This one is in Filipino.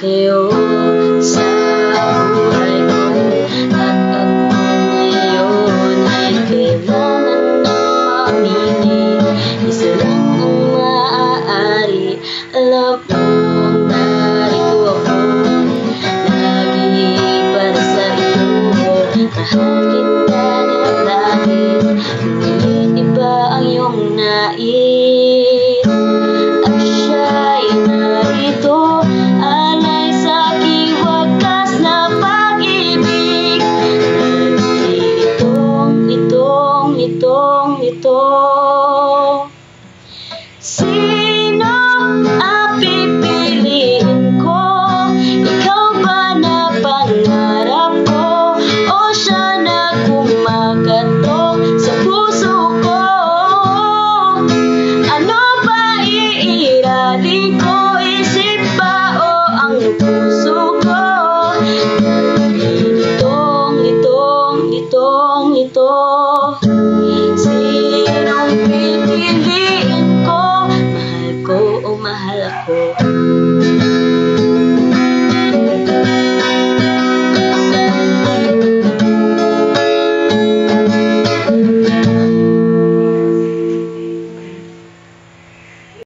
kayo sa buhay ko At ako ngayon ay kailangan na mamili Isa lang ang maaari Alam kong narito Lagi para sa iyo Mahal kita na langit Ngunit iba ang iyong nais itong, itong Sino ang pipiliin ko? Ikaw ba na pangarap ko? O siya na kumakatok sa puso ko? Ano ba iiralin ko? Isip ba o ang puso ko? Litong, litong, litong, litong